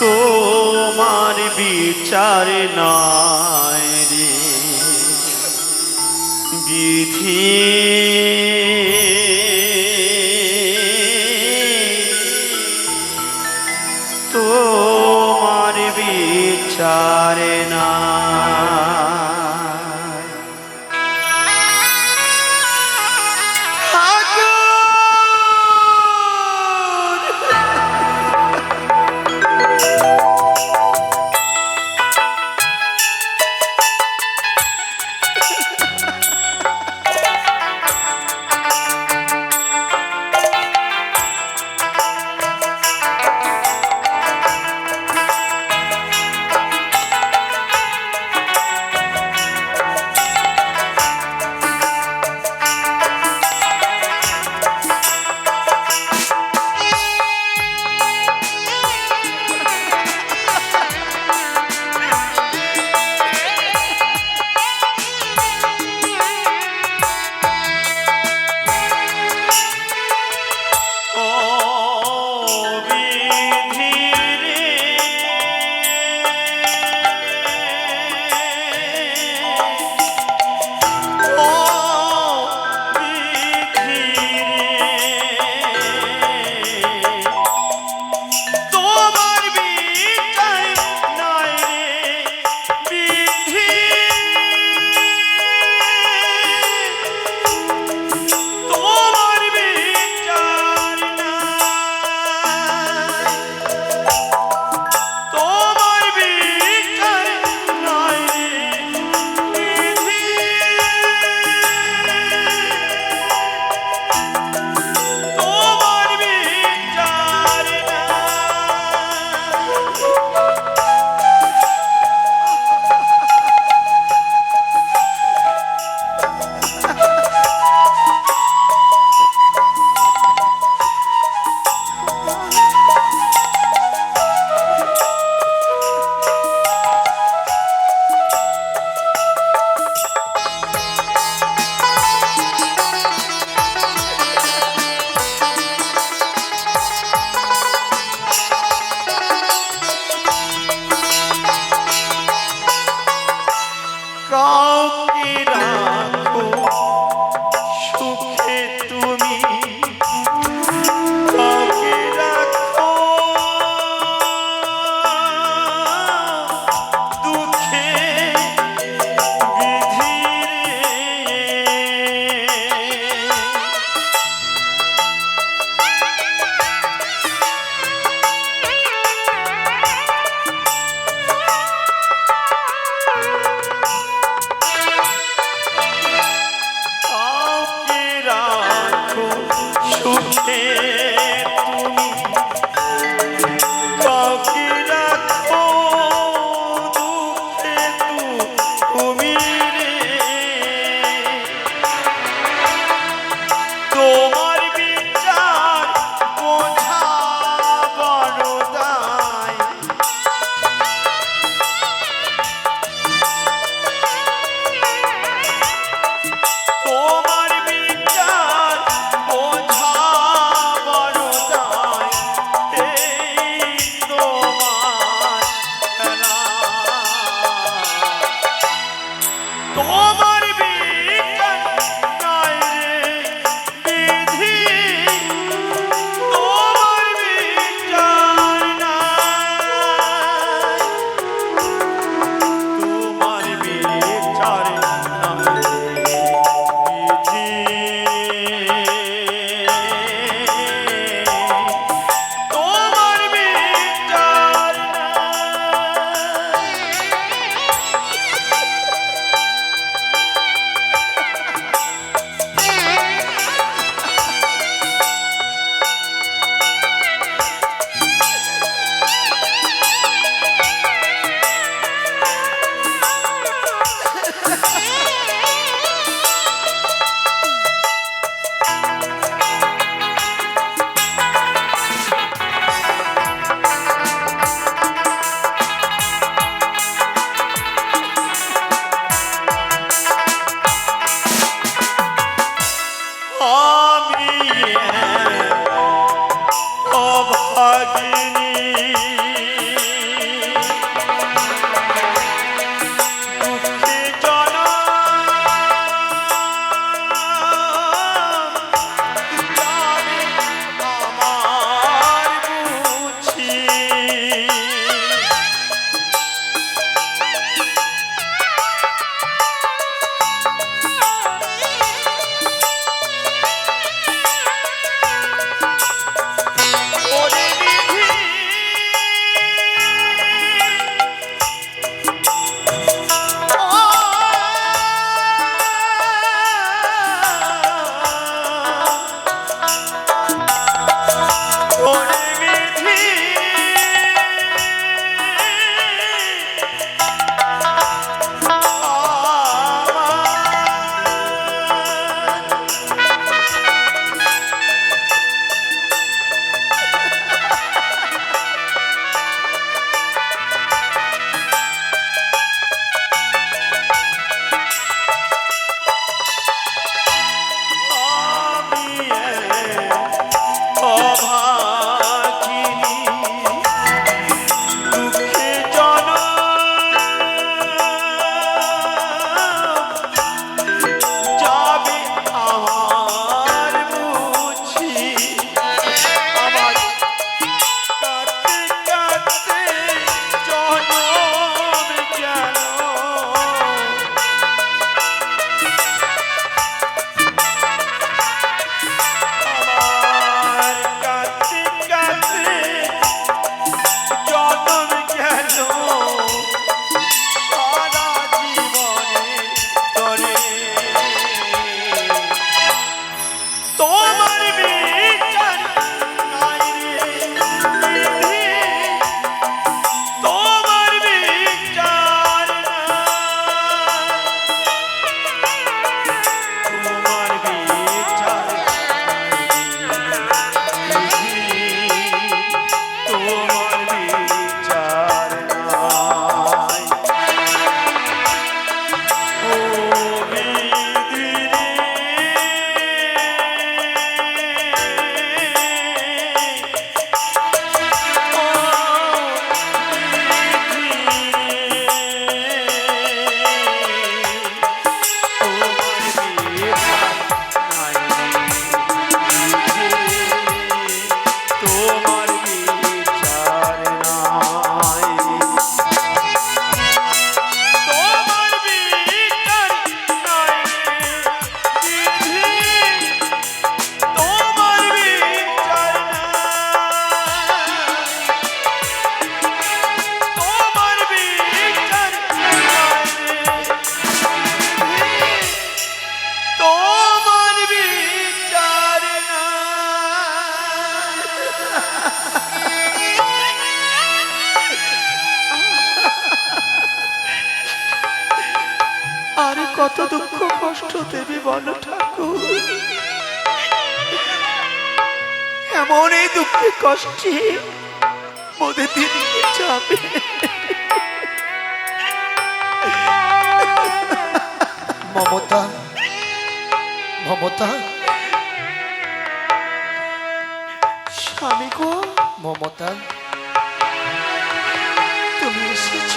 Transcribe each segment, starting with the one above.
তোমার বিচার নাই রে। বিধি কষ্ট দেবে বলো ঠাকুর। এমন এই দুঃখে কষ্টে মোদের দিন যাবে। মমতা মমতা। স্বামী গো। মমতা। তুমি এসেছ।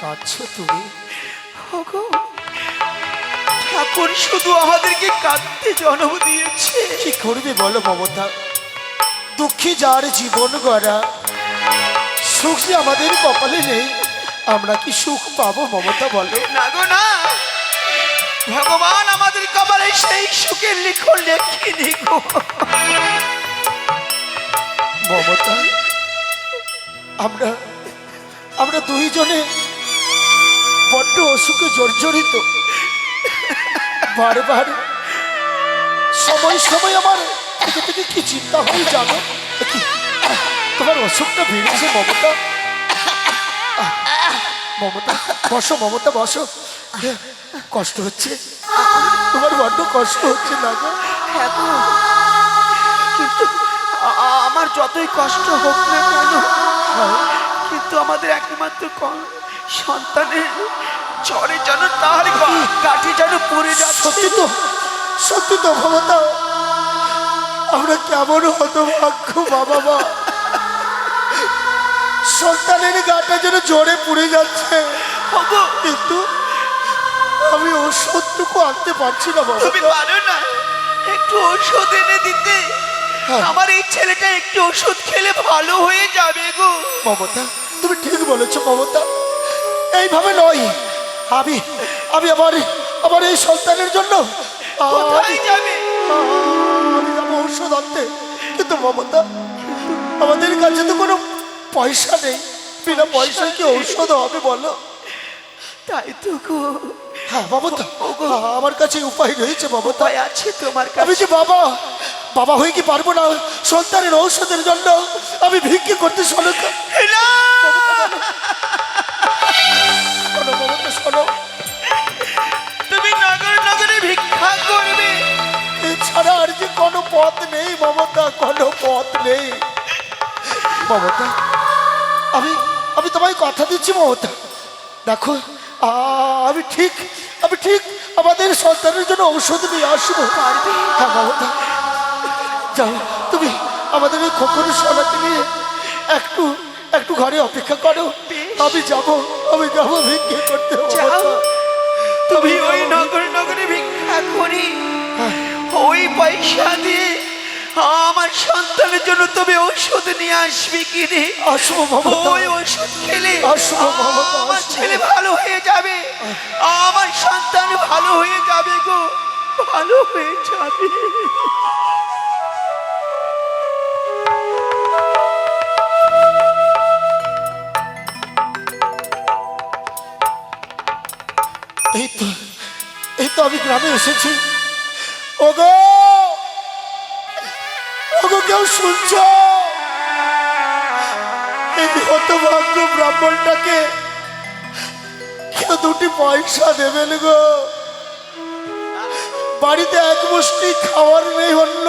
কাঁদছো তুমি? ওগো, ঠাকুর শুধু আমাদেরকে কাঁদতে জন্ম দিয়েছে। কি করবে বলো মমতা? দুঃখী যার জীবন গড়া সুখ যে আমাদের কপালে নেই আমরা কি সুখ পাবো মমতা বলো? না গো না। ভগবান আমাদের কপালে সেই সুখের লিখন লেখিনি গো। মমতা আমরা আমরা দুইজনে বড্ড অসুখে জর্জরিত। বারবার সময় সময় আমার থেকে থেকে কি চিন্তা হয় জানো তোমার অসুখটা বেড়েছে মমতা। মমতা, বসো মমতা, বসো। কষ্ট হচ্ছে? তোমার বড্ড কষ্ট হচ্ছে, না হ্যাঁ কিন্তু আমার যতই কষ্ট হোক না কেন, কিন্তু আমাদের একমাত্র সন্তানের জ্বরে যেন তার কাঠি যেন পড়ে যাচ্ছে। সত্যি তো সত্যি তো মমতা আমরা কেমন হতভাগ্য বাবা মা। সন্তানের গাটা যেন জোরে পুড়ে যাচ্ছে। কিন্তু আমি ওষুধটুকু আনতে পারছি না বাবা তুমি পারো না। একটু ওষুধ এনে দিতে। হ্যাঁ। আমার এই ছেলেটা একটু ওষুধ খেলে ভালো হয়ে যাবে গো। মমতা তুমি ঠিক বলেছ মমতা। এইভাবে নয়। আমি আমি আমার আমার এই সন্তানের জন্য আমি যাব? ঔষধ আনতে। কিন্তু মমতা আমাদের কাছে তো কোনো পয়সা নেই। বিনা পয়সায় কি ঔষধ হবে বলো? তাই তো গো। হ্যাঁ মমতা আমার কাছে উপায় রয়েছে মমতা। আছে তোমার আমি কাছে যে বাবা বাবা হয়ে কি পারব না? সন্তানের ঔষধের জন্য আমি ভিক্ষে করতে শোনো শোনো, তুমি নগর নগরে ভিক্ষা করবে। এছাড়া আর যে কোনো পথ নেই, মমতা, কোনো পথ নেই। মমতা, আমি আমি তোমায় কথা দিচ্ছি, মমতা। দেখো আমি ঠিক আমি ঠিক আমাদের সন্তানের জন্য ঔষধ নিয়ে আসব। হ্যাঁ মমতা। যাও, তুমি আমাদের ওই খোকনের সোনাকে নিয়ে একটু একটু ঘরে অপেক্ষা করো। আমি যাব। আমি যাব ভিক্ষে করতে যাও। তুমি ওই নগর নগরে ভিক্ষা করি। ওই পয়সা দিয়ে আমার সন্তানের জন্য তুমি ঔষধ নিয়ে আসবি কিনে। আসব ওই ওষুধ খেলে আসব আমার ছেলে ভালো হয়ে যাবে। আমার সন্তান ভালো হয়ে যাবে গো। ভালো হয়ে যাবে। তো আমি গ্রামে এসেছি। ওগো! ওগো, কেউ শুনছ? এই হতভাগ্য ব্রাহ্মণটাকে কেউ দুটি পয়সা দেবেন গো। বাড়িতে এক মুষ্টি খাওয়ার নেই অন্য।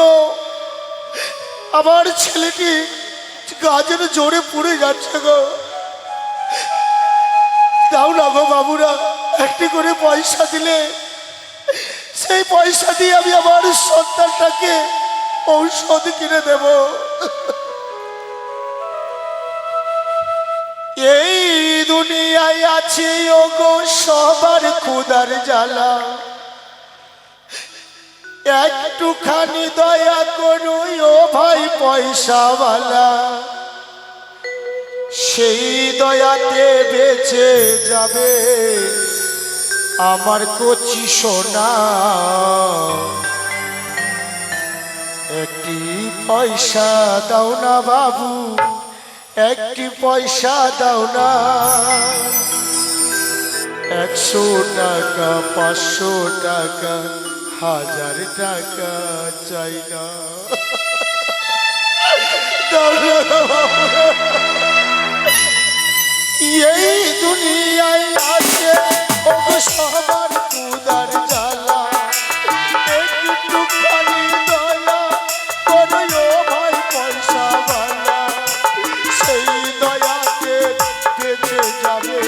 আমার ছেলেটি গাছের জোরে পুড়ে যাচ্ছে গো। দাও না গো বাবুরা, একটি করে পয়সা দিলে সেই পয়সা দিয়ে আমি আমার সন্তানটাকে ঔষধ কিনে দেব। এই দুনিয়ায় আছে ওগো সবার ক্ষুদার জ্বালা। একটুখানি দয়া করো ও ভাই পয়সাওয়ালা। সেই দয়াতে বেঁচে যাবে। আমার কচি সোনা। একটি পয়সা দাও না বাবু, একটি পয়সা দাও না। একশো টাকা, পাঁচশো টাকা, হাজার টাকা চাই না। এই দুনিয়ায় আছে সবার কুদার জ্বালা। একটু খালি দয়া করো ভাই পয়সা বালা। সেই দয়াকে বেঁচে যাবে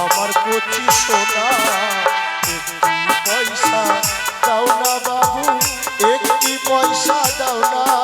আমার কচি সোনা। পয়সা দাও না বাবু, একটি পয়সা দাও না।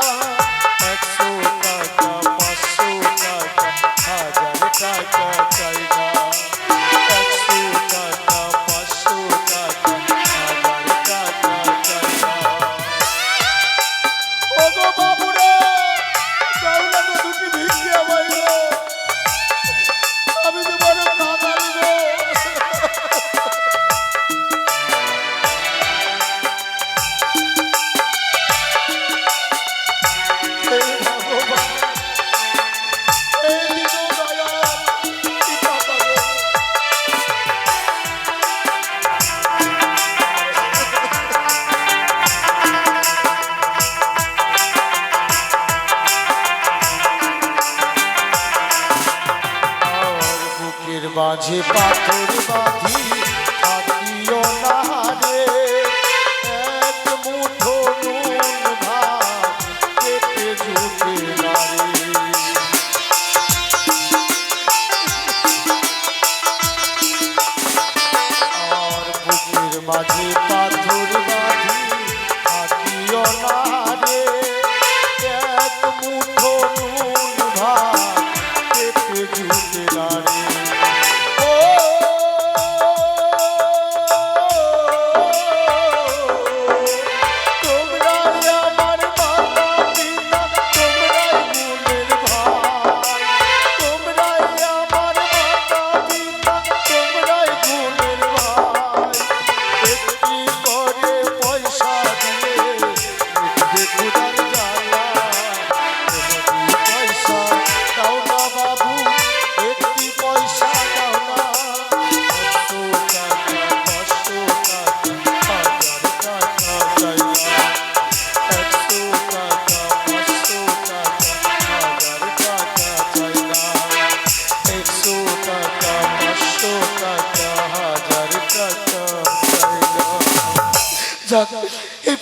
মাঝে পাথর বাঁধি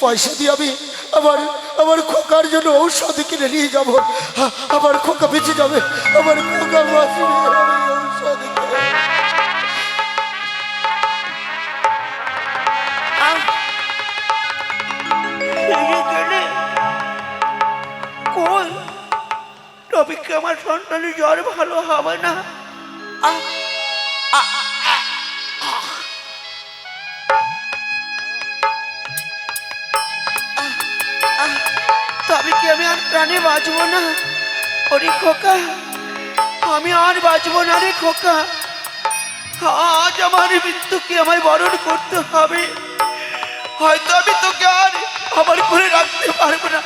পয়সা দিয়ে আমি আমার আমার খোকার জন্য ঔষধ কিনে নিয়ে যাব। আমার খোকা বেঁচে যাবে, আমার খোকা আমার সন্তানের জ্বর ভালো হবে না! আমি আর প্রাণে বাঁচবো না ওরে খোকা আমি আর বাঁচবো না রে খোকা আজ আমার মৃত্যুকে আমায় বরণ করতে হবে হয়তো আমি তোকে আর আমার করে রাখতে পারব না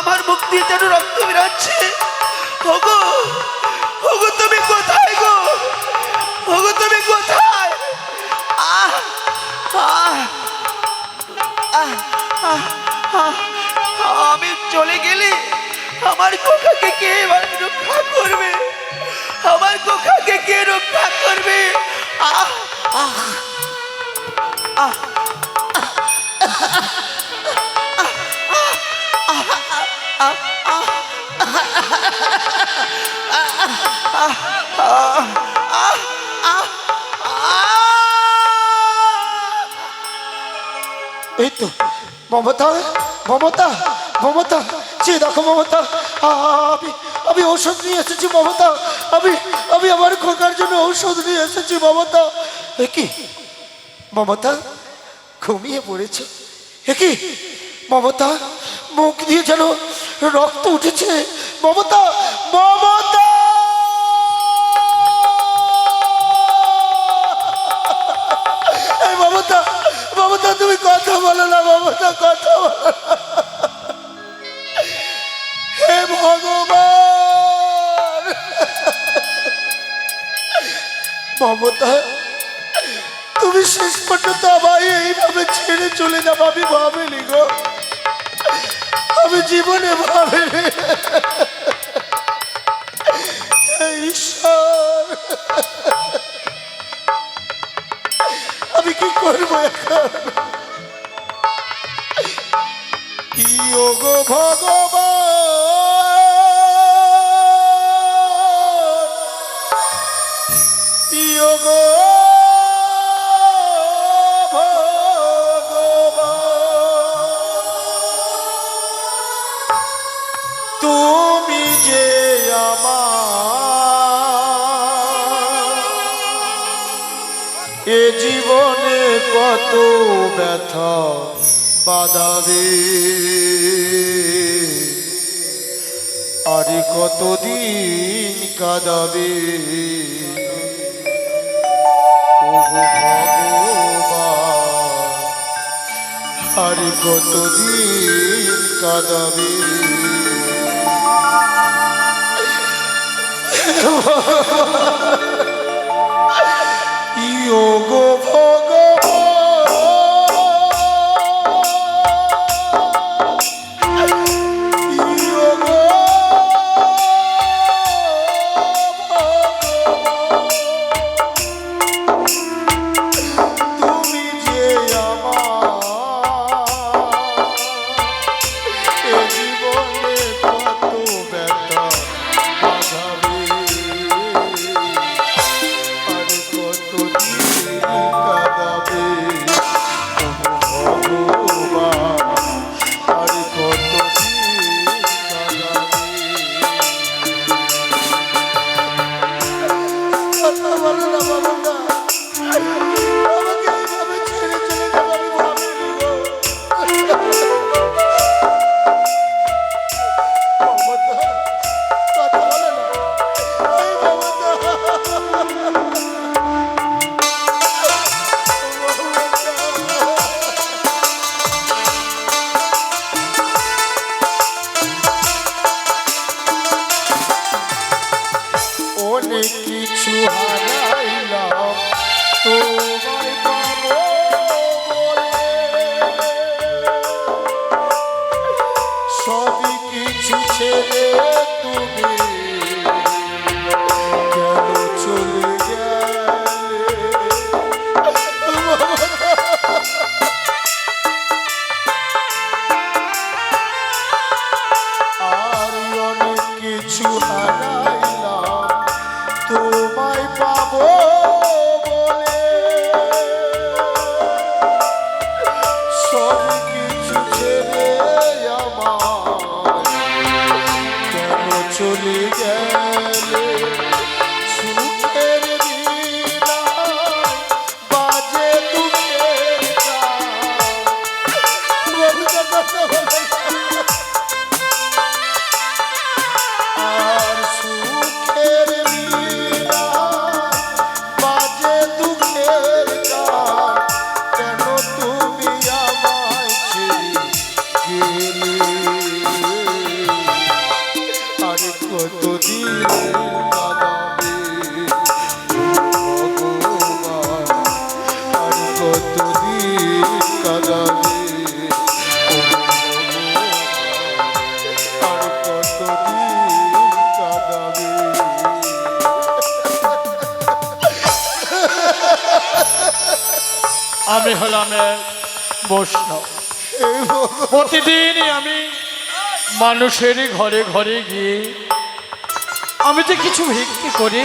আমার দিয়ে যেন রক্ত বেরাচ্ছে ওগো মমতা মমতা মমতা, যে দেখো মমতা, আমি আমি ঔষধ নিয়ে এসেছি মমতা, আমি আমি আমার খোকার জন্য ঔষধ নিয়ে এসেছি মমতা। কি? মমতা, ঘুমিয়ে পড়েছে? কি? মমতা, মুখ দিয়ে যেন রক্ত উঠেছে। মমতা মমতা! তুমি কথা বলো না মমতা কথা হে ভগবান! মমতা, তুমি শেষ পর্যন্ত আমায় এইভাবে ছেড়ে চলে যাব আমি ভাবিনি গো। আমি জীবনে ভাবিনি। ঈশ্বর! আমি কি করব এখন? ইয়োগো ভগবান। ইয়োগো ভগবান। তুমি যে আমার এ জীবনে কত ব্যথা বাদাবে আরে কতদিন কাদাবে? আরে কতদিন কাদাবে? ইয়োগো ভগবান হলাম বৈষ্ণব আমি মানুষের ঘরে ঘরে গিয়ে আমি তো কিছু ভিক্ষি করি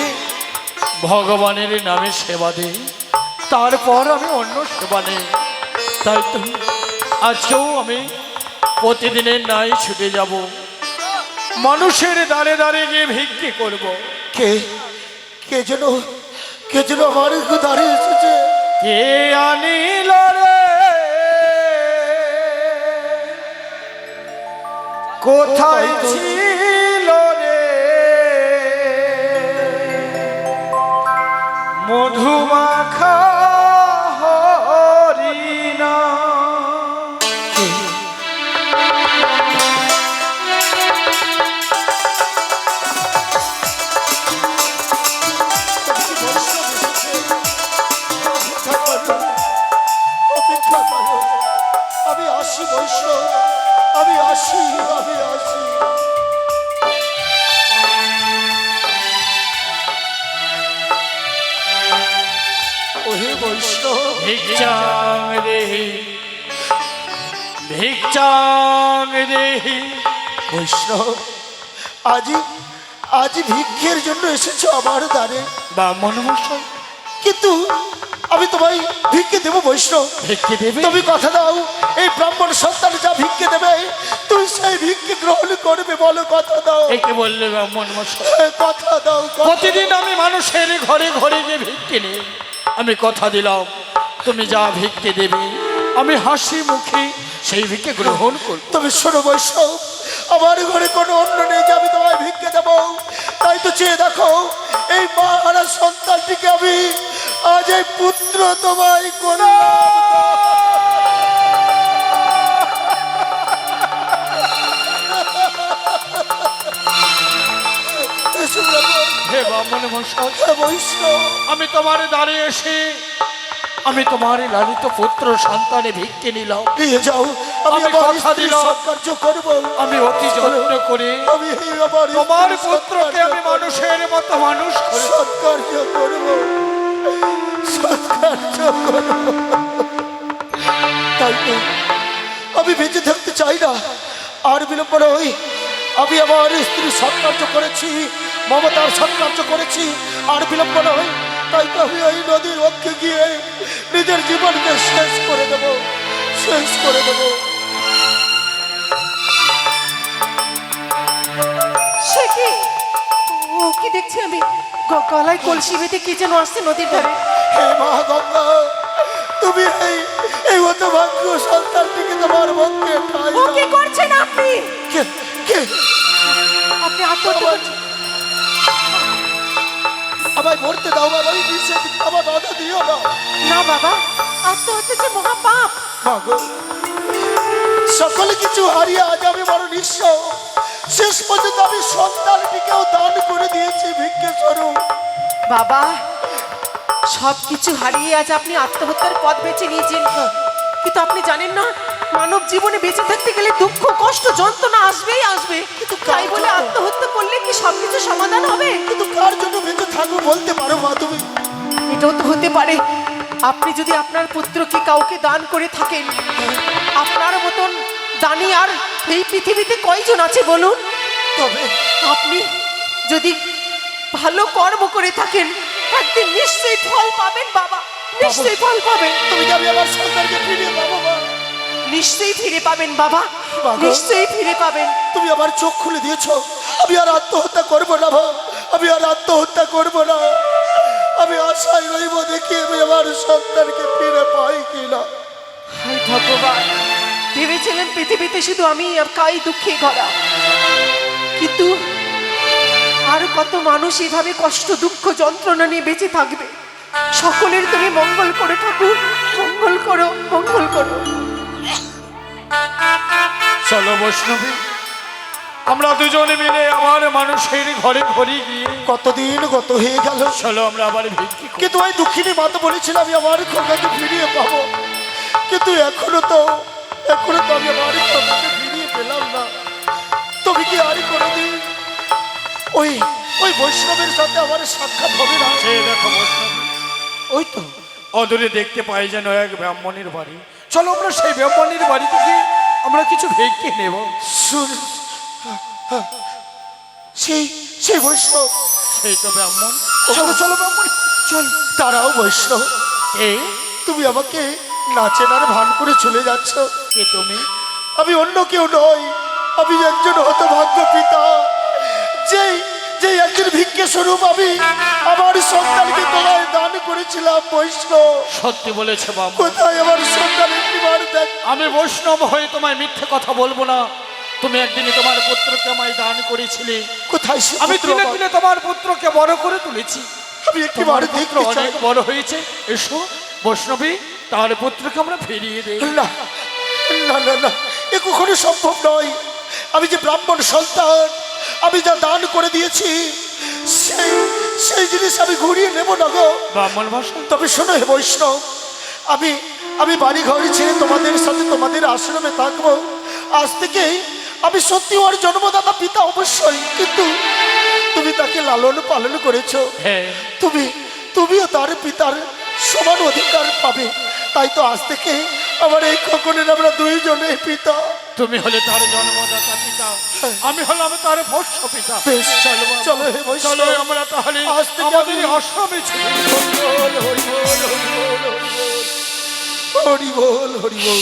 ভগবানের নামে সেবা দিই তারপর আমি অন্য সেবা নেই। তাই তো আজকেও আমি প্রতিদিনের নাই ছুটে যাব। মানুষের দাঁড়ে দাঁড়ে গিয়ে ভিক্ষি করব। কে? কে যেন কে যেন আমার দাঁড়িয়ে এসেছে। কে আনিল কোথায় ছিল রে? মধুমাখা ভিক্ষাং দেহি ভিক্ষাং দেহি। বৈষ্ণব আজই আজ ভিক্ষের জন্য এসেছ আমার দ্বারে। ব্রাহ্মণ মশাই। কিন্তু আমি তোমায় ভিক্ষে দেবো বৈষ্ণব। ভিক্ষে দেবে? তুমি কথা দাও এই ব্রাহ্মণ সন্তান যা ভিক্ষে দেবে তুই সেই ভিক্ষে গ্রহণ করবে বলো কথা দাও। একে বললে ব্রাহ্মণ মশাই। কথা দাও। প্রতিদিন আমি মানুষের ঘরে ঘরে গিয়ে ভিক্ষে নিই। আমি কথা দিলাম, তুমি যা ভিক্ষে দেবে, আমি হাসি মুখে সেই ভিক্ষে গ্রহণ করব। তবে শোনো বৈষ্ণব, আমার ঘরে কোনো অন্য নেই যে আমি তোমায় ভিক্ষে দেবো। তাই তো চেয়ে দেখো, এই মা সন্তানটিকে আমি আজ এই পুত্র তোমায় করলাম হে আমি তোমার দাঁড়িয়ে এসে আমি তোমার লালিত পুত্র সন্তানে ভিক্ষে নিলাম। নিয়ে যাও আমি কথা দিলাম। করব। আমি অতি যত্ন করে আমি তোমার পুত্রকে আমি মানুষের মতো মানুষ করে সৎকার্য করব। সৎকার্য করব। তাই আমি বেঁচে থাকতে চাই না। আর বিলম্ব নয় আমি আমার স্ত্রী সৎকার্য করেছি। মমতার সৎকার্য করেছি আর বিলম্ব নয় তাই তো আমি ওই নদীর পক্ষে গিয়ে নিজের জীবনকে শেষ করে দেব শেষ করে দেব। সে কি? ও কি দেখছি আমি? গলায় কলসি বেঁধে কি যেন আসছে নদীর ধারে? হে মা গঙ্গা তুমি এই এই হতভাগ্য সন্তানটিকে তোমার পক্ষে ঠাই ও দাও। কি করছেন আপনি? কে কে? আপনি আত্মহত্যা করছেন? আমায় মরতে দাও বাবা নিষেধ আমার বাধা দিও না। না বাবা আত্মহত্যা যে মহাপাপ মা গো সকল কিছু হারিয়ে আজ আমি বড় নিঃস্ব শেষ পর্যন্ত আমি সন্তানটিকেও দান করে দিয়েছি ভিক্ষে স্বরূপ বাবা সব কিছু হারিয়ে আজ আপনি আত্মহত্যার পথ বেছে নিয়েছেন। কিন্তু আপনি জানেন না মানব জীবনে বেঁচে থাকতে গেলে দুঃখ কষ্ট যন্ত্রণা আসবেই আসবে। কিন্তু তাই বলে আত্মহত্যা করলে কি সবকিছু সমাধান হবে? কিন্তু কার জন্য বেঁচে থাকব বলতে পারো মা তুমি? এটাও তো হতে পারে। আপনি যদি আপনার পুত্রকে কাউকে দান করে থাকেন আপনার মতন দানি আর এই পৃথিবীতে কয়জন আছে বলুন? তবে আপনি যদি ভালো কর্ম করে থাকেন একদিন নিশ্চয়ই ফল পাবেন বাবা। নিশ্চয়ই ফল পাবেন। তুমি আমি আমার সন্তানকে ফিরিয়ে পাবো নিশ্চয়ই ফিরে পাবেন বাবা। নিশ্চয়ই ফিরে পাবেন। তুমি আমার চোখ খুলে দিয়েছ। আমি আর আত্মহত্যা করব না মা। আমি আর আত্মহত্যা করব না। আমি আশায় রইব দেখি আমি আমার সন্তানকে ফিরে পাই কিনা। হায় ভগবান ভেবেছিলেন পৃথিবীতে শুধু আমি একাই দুঃখে ঘরা কিন্তু আর কত মানুষ এভাবে কষ্ট দুঃখ যন্ত্রণা নিয়ে বেঁচে থাকবে? সকলের তুমি মঙ্গল করে ঠাকুর। মঙ্গল করো মঙ্গল করো। চলো বৈষ্ণবী আমরা দুজনে মিলে আমার মানুষের ঘরে ঘরে গিয়ে কতদিন গত হয়ে গেল। চলো আমরা আবার ভিক্ষি কিন্তু ওই দুঃখিনী মা তো বলেছিল আমি আমার খোকাকে ফিরিয়ে পাবো। কিন্তু এখনও তো এখনও তো আমি আমার খোকাকে ফিরিয়ে পেলাম না। তুমি কি আর কোনোদিন ওই ওই বৈষ্ণবের সাথে আমার সাক্ষাৎ হবে না? সে দেখো বৈষ্ণবী ওই তো। অদূরে দেখতে পাই যেন এক ব্রাহ্মণের বাড়ি। চলো আমরা সেই ব্রাহ্মণের বাড়ি থেকে আমরা কিছু ভেঙে নেব। শুন সেই সেই বৈষ্ণব। সেই তো ব্রাহ্মণ। চলো চলো ব্রাহ্মণ চল। তারাও বৈষ্ণব। এ তুমি আমাকে নাচেনার ভান করে চলে যাচ্ছ। কে তুমি? আমি অন্য কেউ নই আমি একজন হতভাগ্য পিতা। যেই যেই একজন ভিক্ষে স্বরূপ আমি আমার সন্তানকে তোমায় দান করেছিলাম বৈষ্ণব। সত্যি বলেছে বাবা। কোথায় আমার সন্তান একটিবার দেখ। আমি বৈষ্ণব হয়ে তোমায় মিথ্যে কথা বলব না। তুমি একদিনে তোমার পুত্রকে আমায় দান করেছিলে। কোথায় সে আমি পুত্র দিনে? দিনে তোমার পুত্রকে বড় করে তুলেছি। আমি একটিবার তোমার পুত্র দেখতে চাই। অনেক বড় হয়েছে। এসো বৈষ্ণবী তার পুত্রকে আমরা ফিরিয়ে দেই। না না না না এ কখনো সম্ভব নয়। আমি যে ব্রাহ্মণ সন্তান আমি যা দান করে দিয়েছি সেই সেই জিনিস আমি ঘুরিয়ে নেব না গো। ব্রাহ্মণ ভাষা তবে শোনো হে বৈষ্ণব আমি আমি বাড়ি ঘরে ছেড়ে তোমাদের সাথে তোমাদের আশ্রমে থাকব। আজ থেকেই আমি সত্যি ওর জন্মদাতা পিতা অবশ্যই কিন্তু তুমি তাকে লালন পালন করেছ। হ্যাঁ। তুমি তুমিও তার পিতার সমান অধিকার পাবে। তাই তো আজ থেকে আমার এই খোকনের আমরা দুইজনে পিতা। তুমি হলে তার জন্মদাতা পিতা আমি হলাম তার ভস্য পিতা চলো। চলো। চলো আমরা তাহলে আমাদের আমি- আশ্রমে হরি বল হরি বল হরি বল